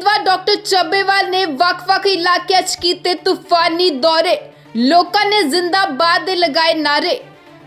ਉਮੀਦਵਾਰ ਡਾਕਟਰ ਚੱਬੇਵਾਲ ਨੇ ਵੱਖ-ਵੱਖ ਇਲਾਕਿਆਂ 'ਚ ਕੀਤੇ ਤੂਫਾਨੀ ਦੌਰੇ। ਲੋਕਾਂ ਨੇ ਜ਼ਿੰਦਾਬਾਦ ਦੇ ਲਗਾਏ ਨਾਰੇ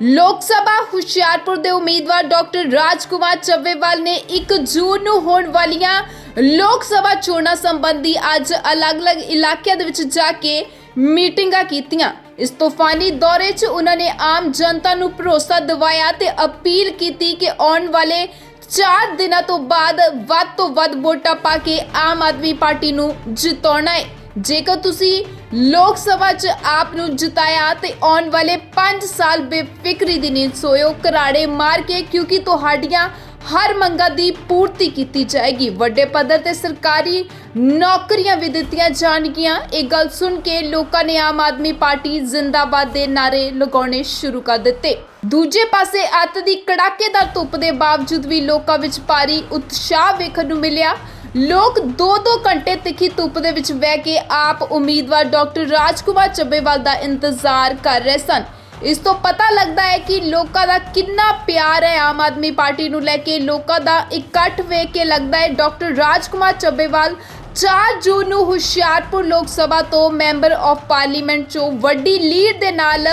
ਲੋਕ ਸਭਾ ਹੁਸ਼ਿਆਰਪੁਰ ਦੇ ਉਮੀਦਵਾਰ ਡਾਕਟਰ ਰਾਜਕੁਮਾਰ ਚੱਬੇਵਾਲ ਨੇ 1 ਜੂਨ ਨੂੰ ਹੋਣ ਵਾਲੀਆਂ ਲੋਕ ਸਭਾ ਚੋਣਾਂ ਸੰਬੰਧੀ ਅੱਜ ਅਲੱਗ-ਅਲੱਗ ਇਲਾਕਿਆਂ ਦੇ ਵਿੱਚ ਜਾ ਕੇ ਮੀਟਿੰਗਾਂ ਕੀਤੀਆਂ। ਇਸ ਤੂਫਾਨੀ ਦੌਰੇ 'ਚ ਉਹਨਾਂ ਨੇ ਆਮ ਜਨਤਾ ਨੂੰ ਭਰੋਸਾ ਦਿਵਾਇਆ ਤੇ ਅਪੀਲ ਕੀਤੀ ਕਿ ਆਉਣ ਵਾਲੇ 4 ਦਿਨਾਂ ਤੋਂ ਬਾਅਦ ਵੱਧ ਤੋਂ ਵੱਧ ਵੋਟਾਂ ਪਾ ਕੇ ਆਮ ਆਦਮੀ ਪਾਰਟੀ ਨੂੰ ਜਿਤਾਉਣਾ ਹੈ। ਜੇਕਰ ਤੁਸੀਂ ਲੋਕ ਸਭਾ 'ਚ ਆਪ ਨੂੰ ਜਿਤਾਇਆ ਤੇ ਆਉਣ ਵਾਲੇ 5 ਸਾਲ ਬੇਫਿਕਰੀ ਦੀ ਨੀਂਦ ਸੋਇਓ ਕਰਾੜੇ ਮਾਰ ਕੇ ਕਿਉਂਕਿ ਤੁਹਾਡੀਆਂ ਹਰ ਮੰਗਾਂ ਦੀ ਪੂਰਤੀ ਕੀਤੀ ਜਾਏਗੀ। ਵੱਡੇ ਪੱਧਰ ਤੇ ਸਰਕਾਰੀ ਨੌਕਰੀਆਂ ਵੀ ਦਿੱਤੀਆਂ ਜਾਣਗੀਆਂ। ਇਹ ਗੱਲ ਸੁਣ ਕੇ ਲੋਕਾਂ ਨੇ ਆਮ ਆਦਮੀ ਪਾਰਟੀ ਜ਼ਿੰਦਾਬਾਦ ਦੇ ਨਾਰੇ ਲਗਾਉਣੇ ਸ਼ੁਰੂ ਕਰ ਦਿੱਤੇ। ਦੂਜੇ ਪਾਸੇ ਅੱਤ ਦੀ ਕੜਾਕੇਦਾਰ ਧੁੱਪ ਦੇ ਬਾਵਜੂਦ ਵੀ ਲੋਕਾਂ ਵਿੱਚ ਭਾਰੀ ਉਤਸ਼ਾਹ ਵੇਖਣ ਨੂੰ ਮਿਲਿਆ। ਲੋਕ 2-2 ਘੰਟੇ ਤਿੱਖੀ ਧੁੱਪ ਦੇ ਵਿੱਚ ਬਹਿ ਕੇ ਆਪ ਉਮੀਦਵਾਰ ਡਾਕਟਰ ਰਾਜਕੁਮਾਰ ਚੱਬੇਵਾਲ ਦਾ ਇੰਤਜ਼ਾਰ ਕਰ ਰਹੇ ਸਨ। ਇਸ ਤੋਂ ਪਤਾ ਲੱਗਦਾ ਹੈ ਕਿ ਲੋਕਾਂ ਦਾ ਕਿੰਨਾ ਪਿਆਰ ਹੈ ਆਮ ਆਦਮੀ ਪਾਰਟੀ ਨੂੰ ਲੈ ਕੇ। ਲੋਕਾਂ ਦਾ ਇਕੱਠ ਵੇਖ ਕੇ ਲੱਗਦਾ ਹੈ ਡਾਕਟਰ ਰਾਜਕੁਮਾਰ ਚੱਬੇਵਾਲ 4 ਜੂਨ ਨੂੰ ਹੁਸ਼ਿਆਰਪੁਰ ਲੋਕ ਸਭਾ ਤੋਂ ਮੈਂਬਰ ਆਫ ਪਾਰਲੀਮੈਂਟ ਚੋਂ ਵੱਡੀ ਲੀਡ ਦੇ ਨਾਲ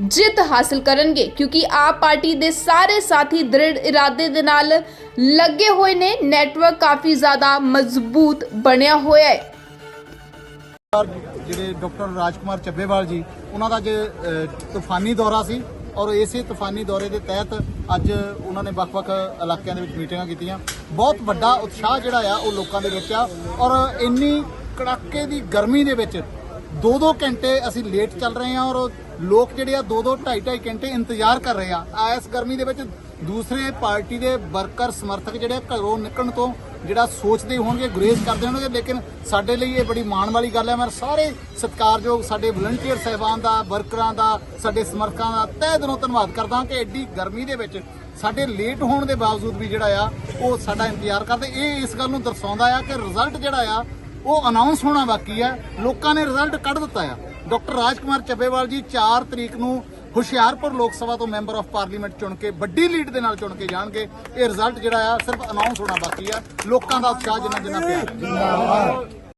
ਜਿੱਤ ਹਾਸਲ ਕਰਨਗੇ, ਕਿਉਂਕਿ ਆਪ ਪਾਰਟੀ ਦੇ ਸਾਰੇ ਸਾਥੀ ਦ੍ਰਿੜ ਇਰਾਦੇ ਦੇ ਨਾਲ ਲੱਗੇ ਹੋਏ ਨੇ। ਨੈਟਵਰਕ ਕਾਫੀ ਜ਼ਿਆਦਾ ਮਜ਼ਬੂਤ ਬਣਿਆ ਹੋਇਆ ਹੈ। ਜਿਹੜੇ ਡਾਕਟਰ ਰਾਜਕੁਮਾਰ ਚੱਬੇਵਾਲ ਜੀ, ਉਹਨਾਂ ਦਾ ਅੱਜ ਤੂਫਾਨੀ ਦੌਰਾ ਸੀ ਔਰ ਇਸੇ ਤੂਫਾਨੀ ਦੌਰੇ ਦੇ ਤਹਿਤ ਅੱਜ ਉਹਨਾਂ ਨੇ ਵੱਖ-ਵੱਖ ਇਲਾਕਿਆਂ ਦੇ ਵਿੱਚ ਮੀਟਿੰਗਾਂ ਕੀਤੀਆਂ। ਬਹੁਤ ਵੱਡਾ ਉਤਸ਼ਾਹ ਜਿਹੜਾ ਆ, ਉਹ ਲੋਕਾਂ ਦੇ ਵਿੱਚ ਆ ਔਰ ਇੰਨੀ ਕੜਾਕੇ ਦੀ ਗਰਮੀ ਦੇ ਵਿੱਚ 2-2 ਘੰਟੇ ਅਸੀਂ ਲੇਟ ਚੱਲ ਰਹੇ ਹਾਂ ਔਰ ਲੋਕ ਜਿਹੜੇ ਆ 2-2 2.5 ਘੰਟੇ ਇੰਤਜ਼ਾਰ ਕਰ ਰਹੇ ਆ। ਆ ਇਸ ਗਰਮੀ ਦੇ ਵਿੱਚ ਦੂਸਰੇ ਪਾਰਟੀ ਦੇ ਵਰਕਰ, ਸਮਰਥਕ ਜਿਹੜੇ ਘਰੋਂ ਨਿਕਲਣ ਤੋਂ ਜਿਹੜਾ ਸੋਚਦੇ ਹੋਣਗੇ, ਗੁਰੇਜ਼ ਕਰਦੇ ਹੋਣਗੇ, ਲੇਕਿਨ ਸਾਡੇ ਲਈ ਇਹ ਬੜੀ ਮਾਣ ਵਾਲੀ ਗੱਲ ਹੈ। ਮੈਂ ਸਾਰੇ ਸਤਿਕਾਰਯੋਗ ਸਾਡੇ ਵਲੰਟੀਅਰ ਸਹਿਬਾਨ ਦਾ, ਵਰਕਰਾਂ ਦਾ, ਸਾਡੇ ਸਮਰਥਕਾਂ ਦਾ ਤਹਿ ਦਿਲੋਂ ਧੰਨਵਾਦ ਕਰਦਾ ਕਿ ਐਡੀ ਗਰਮੀ ਦੇ ਵਿੱਚ ਸਾਡੇ ਲੇਟ ਹੋਣ ਦੇ ਬਾਵਜੂਦ ਵੀ ਜਿਹੜਾ ਆ, ਉਹ ਸਾਡਾ ਇੰਤਜ਼ਾਰ ਕਰਦੇ। ਇਹ ਇਸ ਗੱਲ ਨੂੰ ਦਰਸਾਉਂਦਾ ਆ ਕਿ ਰਿਜ਼ਲਟ ਜਿਹੜਾ ਆ, ਉਹ ਅਨਾਉਂਸ ਹੋਣਾ ਬਾਕੀ ਹੈ। ਲੋਕਾਂ ਨੇ ਰਿਜ਼ਲਟ ਕੱਢ ਦਿੱਤਾ ਆ। ਡਾਕਟਰ ਰਾਜ ਕੁਮਾਰ ਚੱਬੇਵਾਲ ਜੀ 4 ਤਰੀਕ ਨੂੰ ਹੁਸ਼ਿਆਰਪੁਰ ਲੋਕ ਸਭਾ ਤੋਂ ਮੈਂਬਰ ਆਫ ਪਾਰਲੀਮੈਂਟ ਚੁਣ ਕੇ, ਵੱਡੀ ਲੀਡ ਦੇ ਨਾਲ ਚੁਣ ਕੇ ਜਾਣਗੇ। ਇਹ ਰਿਜ਼ਲਟ ਜਿਹੜਾ ਆ, ਸਿਰਫ ਅਨਾਉਂਸ ਹੋਣਾ ਬਾਕੀ ਆ। ਲੋਕਾਂ ਦਾ ਉਤਸ਼ਾਹ ਜਿੰਨਾ ਜਿੰਨਾ ਪਿਆਰ